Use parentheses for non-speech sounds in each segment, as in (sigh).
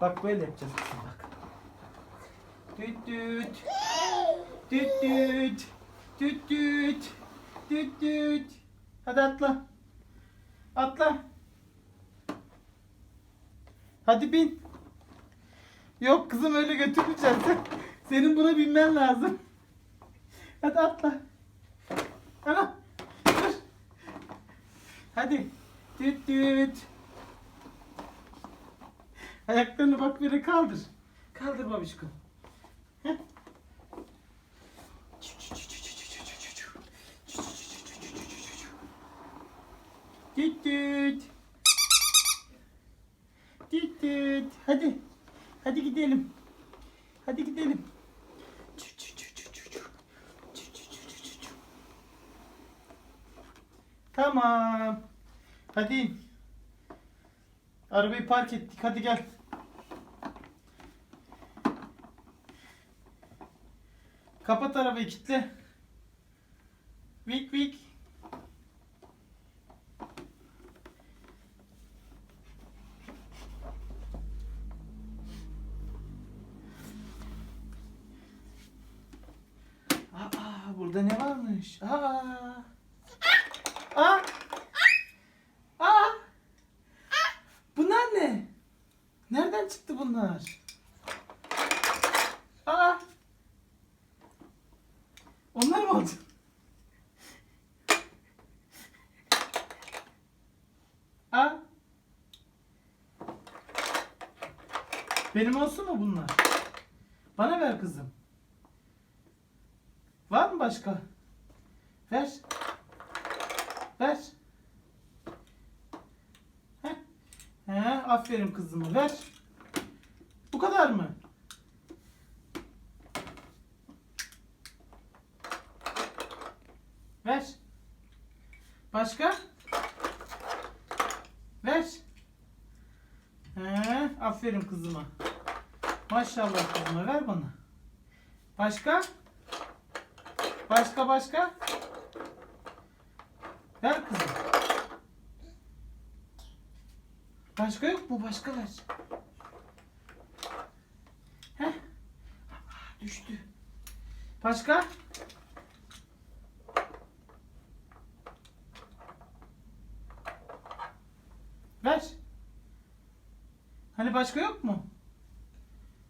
Bak böyle yapacağız bak. Düt düt. Düt düt. Düt düt. Düt düt. Hadi atla. Atla. Hadi bin. Yok kızım öyle götürmeyeceğiz. Senin buna binmen lazım. Hadi atla. Ana. Dur. Hadi. Düt düt. Ayaklarını bak böyle kaldır. Kaldır babişkom. Düt düt. Düt düt. Hadi. Hadi gidelim. Hadi gidelim. Tamam. Hadi. Arabayı park ettik. Hadi gel. Kapat arabayı kitle. Vik vik. Aa, burada ne varmış? Aa. Aa. Bunlar ne? Çıktı bunlar? Aa. Onlar mı oldu? Aa. Benim olsun mu bunlar? Bana ver kızım. Var mı başka? Ver. Ver. Heh. He, aferin kızıma. Ver. Ver. Başka? Ver. He, aferin kızıma. Maşallah kızıma ver bana. Başka? Başka başka? Ver kızım. Başka yok mu? Başka ver. Heh. Düştü. Başka? Ver. Hani başka yok mu?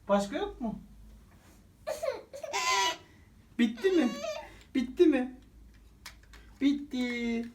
Başka yok mu? (laughs) Bitti mi? Bitti mi? Bitti.